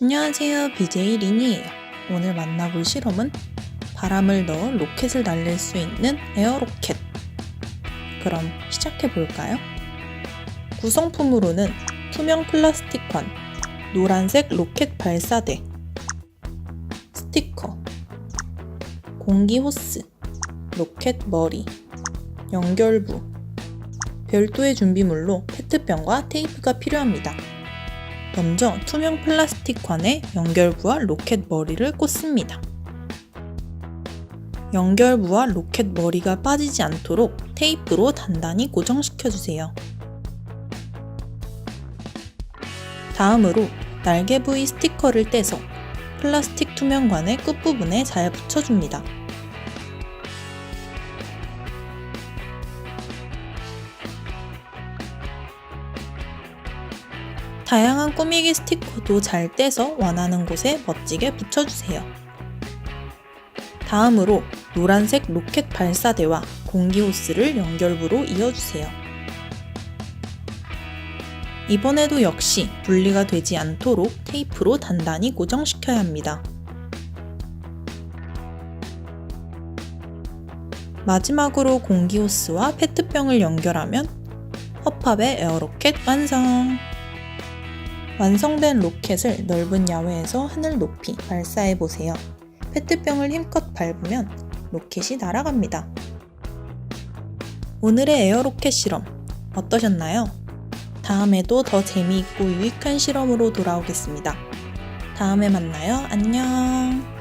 안녕하세요. BJ 린이에요. 오늘 만나볼 실험은 바람을 넣어 로켓을 날릴 수 있는 에어로켓. 그럼 시작해 볼까요? 구성품으로는 투명 플라스틱 관, 노란색 로켓 발사대, 스티커, 공기 호스, 로켓 머리, 연결부, 별도의 준비물로 페트병과 테이프가 필요합니다. 먼저 투명 플라스틱 관에 연결부와 로켓 머리를 꽂습니다. 연결부와 로켓 머리가 빠지지 않도록 테이프로 단단히 고정시켜 주세요. 다음으로 날개 부위 스티커를 떼서 플라스틱 투명관의 끝부분에 잘 붙여줍니다. 다양한 꾸미기 스티커도 잘 떼서 원하는 곳에 멋지게 붙여주세요. 다음으로 노란색 로켓 발사대와 공기 호스를 연결부로 이어주세요. 이번에도 역시 분리가 되지 않도록 테이프로 단단히 고정시켜야 합니다. 마지막으로 공기 호스와 페트병을 연결하면 허팝의 에어로켓 완성! 완성된 로켓을 넓은 야외에서 하늘 높이 발사해 보세요. 페트병을 힘껏 밟으면 로켓이 날아갑니다. 오늘의 에어로켓 실험 어떠셨나요? 다음에도 더 재미있고 유익한 실험으로 돌아오겠습니다. 다음에 만나요. 안녕!